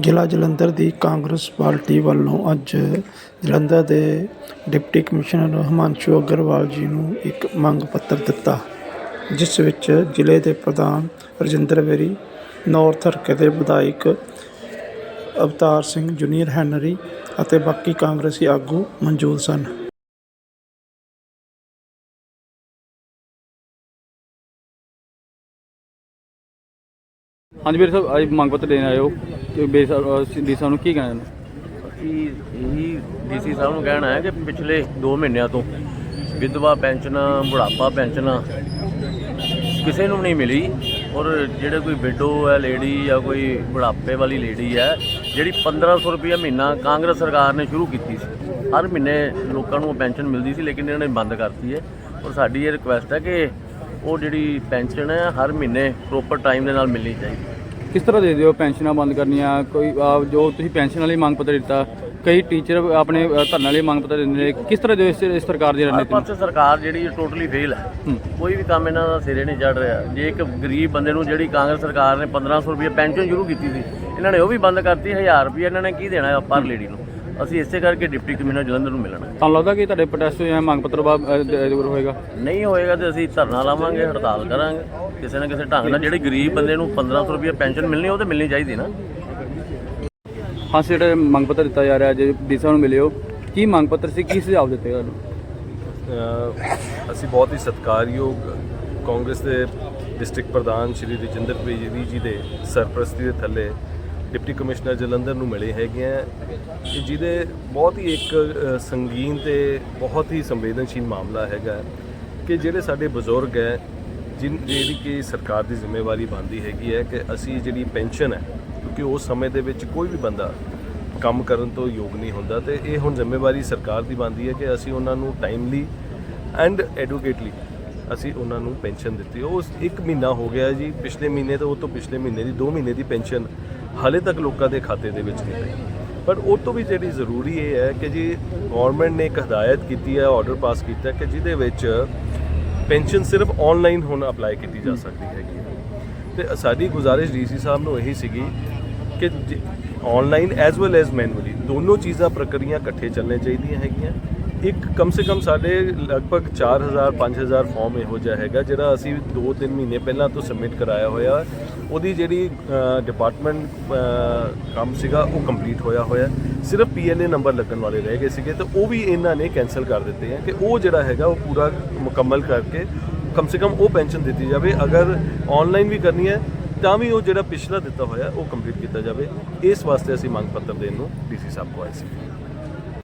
ਜ਼ਿਲ੍ਹਾ ਜਲੰਧਰ ਦੀ ਕਾਂਗਰਸ ਪਾਰਟੀ ਵੱਲੋਂ ਅੱਜ ਜਲੰਧਰ ਦੇ ਡਿਪਟੀ ਕਮਿਸ਼ਨਰ ਹਿਮਾਂਸ਼ੂ ਅਗਰਵਾਲ ਜੀ ਨੂੰ ਇੱਕ ਮੰਗ ਪੱਤਰ ਦਿੱਤਾ, ਜਿਸ ਵਿੱਚ ਜ਼ਿਲ੍ਹੇ ਦੇ ਪ੍ਰਧਾਨ ਰਜਿੰਦਰ ਵੇਰੀ, ਨੌਰਥ ਹਲਕੇ ਦੇ ਵਿਧਾਇਕ ਅਵਤਾਰ ਸਿੰਘ ਜੂਨੀਅਰ ਹੈਨਰੀ ਅਤੇ ਬਾਕੀ ਕਾਂਗਰਸੀ ਆਗੂ ਮੌਜੂਦ ਸਨ। ਹਾਂਜੀ ਵੀਰ ਸਾਹਿਬ ਅੱਜ ਮੰਗ ਪੱਤਰ ਦੇਣ ਆਏ ਹੋ। ਤੇ ਬੇਸ ਸਾਹਿਬ ਨੂੰ ਕੀ ਕਹਿਣਾ ਇਹਨੂੰ? ਅਸੀਂ ਇਹੀ ਡੀਸੀ ਸਾਹਿਬ ਨੂੰ ਕਹਿਣਾ ਹੈ ਕਿ ਪਿਛਲੇ 2 ਮਹੀਨਿਆਂ ਤੋਂ ਵਿਧਵਾ ਪੈਨਸ਼ਨ, ਬੁਢਾਪਾ ਪੈਨਸ਼ਨ ਕਿਸੇ ਨੂੰ ਨਹੀਂ ਮਿਲੀ ਔਰ ਜਿਹੜੇ ਕੋਈ ਵਿਡੋ ਹੈ ਲੇਡੀ ਜਾਂ ਕੋਈ ਬੁਢਾਪੇ ਵਾਲੀ ਲੇਡੀ ਹੈ, ਜਿਹੜੀ 1500 ਰੁਪਏ ਮਹੀਨਾ ਕਾਂਗਰਸ ਸਰਕਾਰ ਨੇ ਸ਼ੁਰੂ ਕੀਤੀ ਸੀ। ਹਰ ਮਹੀਨੇ ਲੋਕਾਂ ਨੂੰ ਪੈਨਸ਼ਨ ਮਿਲਦੀ ਸੀ, ਲੇਕਿਨ ਇਹਨਾਂ ਨੇ ਬੰਦ ਕਰਤੀ ਹੈ। ਔਰ ਸਾਡੀ ਇਹ ਰਿਕੁਐਸਟ ਹੈ ਕਿ ਉਹ ਜਿਹੜੀ ਪੈਨਸ਼ਨ ਹੈ, ਹਰ ਮਹੀਨੇ ਪ੍ਰੋਪਰ ਟਾਈਮ ਦੇ ਨਾਲ ਮਿਲਣੀ ਚਾਹੀਦੀ ਕਿਸ ਤਰ੍ਹਾਂ ਦੇ ਦਿਓ ਪੈਨਸ਼ਨਾਂ ਬੰਦ ਕਰਨੀਆਂ ਕੋਈ ਆਹ ਜੋ ਤੁਸੀਂ ਪੈਨਸ਼ਨ ਵਾਲੀ ਮੰਗ ਪੱਤਰ ਦਿੱਤਾ ਕਈ ਟੀਚਰ ਆਪਣੇ ਅ, ਧਰਨੇ ਵਾਲੀ ਮੰਗ ਪੱਤਰ ਦਿੰਦੇ ਨੇ ਕਿਸ ਤਰ੍ਹਾਂ ਦੇ ਇਸ ਇਸ ਸਰਕਾਰ ਦੀ ਹਰ ਰਣਨੀਤੀ ਨੂੰ? ਪਾਸੇ ਸਰਕਾਰ ਜਿਹੜੀ ਟੋਟਲੀ ਫੇਲ ਹੈ ਹੂੰ। ਕੋਈ ਵੀ ਕੰਮ ਇਹਨਾਂ ਦਾ ਸਿਰੇ ਨਹੀਂ ਚੜ ਰਿਹਾ ਜੇ ਇੱਕ ਗਰੀਬ ਬੰਦੇ ਨੂੰ ਜਿਹੜੀ ਕਾਂਗਰਸ ਸਰਕਾਰ ਨੇ 1500 ਰੁਪਏ ਪੈਨਸ਼ਨ ਸ਼ੁਰੂ ਕੀਤੀ ਸੀ ਇਹਨਾਂ ਨੇ ਉਹ ਵੀ ਬੰਦ ਕਰਤੀ 1000 ਰੁਪਏ ਇਹਨਾਂ ਨੇ ਕੀ ਦੇਣਾ ਪਰ ਲੇਡੀ ਨੂੰ ਅਸੀਂ ਇਸੇ ਕਰਕੇ ਡਿਪਟੀ ਕਮਿਸ਼ਨਰ ਜਲੰਧਰ ਨੂੰ ਮਿਲਣਾ ਹੈ। ਤੁਹਾਨੂੰ ਲੱਗਦਾ ਕਿ ਤੁਹਾਡੇ ਪ੍ਰੋਟੈਸਟ ਜਾਂ ਮੰਗ ਪੱਤਰ ਬਾਅਦ ਦੂਰ ਹੋਏਗਾ? ਨਹੀਂ ਹੋਏਗਾ ਤੇ ਅਸੀਂ ਧਰਨਾ ਲਾਵਾਂਗੇ ਹੜਤਾਲ ਕਰਾਂਗੇ। ਕਿਸੇ ਨਾ ਕਿਸੇ ਢੰਗ ਨਾਲ ਜਿਹੜੇ ਗਰੀਬ ਬੰਦੇ ਨੂੰ 1500 ਰੁਪਏ ਪੈਨਸ਼ਨ ਮਿਲਣੀ ਉਹ ਤੇ ਮਿਲਣੀ ਚਾਹੀਦੀ ਨਾ। ਹਾਂ ਸਰ ਜਿਹੜਾ ਮੰਗ ਪੱਤਰ ਦਿੱਤਾ ਜਾ ਰਿਹਾ ਜੇ ਡੀ ਸਾਹਿਬ ਨੂੰ ਮਿਲਿਓ ਕੀ ਮੰਗ ਪੱਤਰ ਸੀ ਕੀ ਸੁਝਾਅ ਦਿੱਤੇ ਤੁਹਾਨੂੰ ਅਸੀਂ ਬਹੁਤ ਹੀ ਸਤਿਕਾਰਯੋਗ ਕਾਂਗਰਸ ਦੇ ਡਿਸਟ੍ਰਿਕਟ ਪ੍ਰਧਾਨ ਸ਼੍ਰੀ ਰਜਿੰਦਰ ਬੇਰੀ ਜੀ ਦੇ ਸਰਪ੍ਰਸਤੀ ਦੇ ਥੱਲੇ ਡਿਪਟੀ ਕਮਿਸ਼ਨਰ ਜਲੰਧਰ ਨੂੰ ਮਿਲੇ ਹੈਗੇ ਆ ਜਿਹਦੇ ਬਹੁਤ ਹੀ ਇੱਕ ਸੰਗੀਨ ਤੇ ਬਹੁਤ ਹੀ ਸੰਵੇਦਨਸ਼ੀਲ ਮਾਮਲਾ ਹੈਗਾ ਕਿ ਜਿਹੜੇ ਸਾਡੇ ਬਜ਼ੁਰਗ ਹੈ, ਜਿਨ, ਜਿਹੜੀ ਕਿ ਸਰਕਾਰ ਦੀ ਜ਼ਿੰਮੇਵਾਰੀ ਬਣਦੀ ਹੈਗੀ ਹੈ ਕਿ ਅਸੀਂ ਜਿਹੜੀ ਪੈਨਸ਼ਨ ਹੈ, ਕਿਉਂਕਿ ਉਸ ਸਮੇਂ ਦੇ ਵਿੱਚ ਕੋਈ ਵੀ ਬੰਦਾ ਕੰਮ ਕਰਨ ਤੋਂ ਯੋਗ ਨਹੀਂ ਹੁੰਦਾ ਤੇ ਇਹ ਹੁਣ ਜ਼ਿੰਮੇਵਾਰੀ ਸਰਕਾਰ ਦੀ ਬਣਦੀ ਹੈ ਕਿ ਅਸੀਂ ਉਹਨਾਂ ਨੂੰ ਟਾਈਮਲੀ ਐਂਡ ਐਡਵੋਕੇਟਲੀ ਅਸੀਂ ਉਹਨਾਂ ਨੂੰ ਪੈਨਸ਼ਨ ਦਿੱਤੀ। ਉਹ ਇੱਕ ਮਹੀਨਾ ਹੋ ਗਿਆ ਜੀ ਪਿਛਲੇ ਮਹੀਨੇ ਤੋਂ ਉਹ ਤੋਂ ਪਿਛਲੇ ਮਹੀਨੇ ਦੀ 2 ਮਹੀਨੇ ਦੀ ਪੈਨਸ਼ਨ ਹਾਲੇ ਤੱਕ ਲੋਕਾਂ ਦੇ ਖਾਤੇ ਦੇ ਵਿੱਚ ਨਹੀਂ ਪਈ। ਪਰ ਉਹ ਤੋਂ ਵੀ ਜਿਹੜੀ ਜ਼ਰੂਰੀ ਇਹ ਹੈ ਕਿ ਜੀ ਗਵਰਨਮੈਂਟ ਨੇ ਇੱਕ ਹਦਾਇਤ ਕੀਤੀ ਹੈ ਆਰਡਰ ਪਾਸ ਕੀਤਾ ਕਿ ਜਿਹਦੇ ਵਿੱਚ ਪੈਨਸ਼ਨ ਸਿਰਫ ਆਨਲਾਈਨ ਹੁਣ ਅਪਲਾਈ ਕੀਤੀ ਜਾ ਸਕਦੀ ਹੈਗੀ ਹੈ। ਤੇ ਸਾਡੀ ਗੁਜ਼ਾਰਿਸ਼ ਡੀਸੀ ਸਾਹਿਬ ਨੂੰ ਇਹੀ ਸੀਗੀ ਕਿ online as well as manually ਦੋਨੋਂ ਚੀਜ਼ਾਂ ਪ੍ਰਕਿਰਿਆ ਇਕੱਠੇ ਚੱਲਣੇ ਚਾਹੀਦੀਆਂ ਹੈਗੀਆਂ। ਇੱਕ ਕਮ ਸੇ ਕਮ ਸਾਡੇ ਲਗਭਗ 4000 5000 ਫਾਰਮ ਇਹੋ ਜਿਹਾ ਹੈਗਾ, ਜਿਹੜਾ ਅਸੀਂ 2-3 ਮਹੀਨੇ ਪਹਿਲਾਂ ਤੋਂ ਸਬਮਿਟ ਕਰਾਇਆ ਹੋਇਆ। ਉਹਦੀ ਜਿਹੜੀ ਡਿਪਾਰਟਮੈਂਟ ਕੰਮ ਸੀਗਾ, ਉਹ ਕੰਪਲੀਟ ਹੋਇਆ ਹੋਇਆ। ਹੈ। ਸਿਰਫ ਪੀਐਲਏ ਨੰਬਰ ਲੱਗਣ ਵਾਲੇ ਰਹਿ ਗਏ ਸੀਗੇ, ਤੇ ਉਹ ਵੀ ਇਹਨਾਂ ਨੇ ਕੈਨਸਲ ਕਰ ਦਿੱਤੇ ਹੈ ਕਿ ਉਹ ਜਿਹੜਾ ਹੈਗਾ, ਉਹ ਪੂਰਾ ਮੁਕੰਮਲ ਕਰਕੇ ਕਮ ਸੇ ਕਮ ਉਹ ਪੈਨਸ਼ਨ ਦਿੱਤੀ ਜਾਵੇ। ਅਗਰ ਆਨਲਾਈਨ ਵੀ ਕਰਨੀ ਹੈ, ਤਾਂ ਵੀ ਉਹ ਜਿਹੜਾ ਪਿਛਲਾ ਦਿੱਤਾ ਹੋਇਆ, ਉਹ ਕੰਪਲੀਟ ਕੀਤਾ ਜਾਵੇ। ਇਸ ਵਾਸਤੇ ਅਸੀਂ ਮੰਗ ਪੱਤਰ ਦੇਣ ਨੂੰ ਡੀਸੀ ਸਾਹਿਬ ਕੋਲ ਆਏ ਸੀ।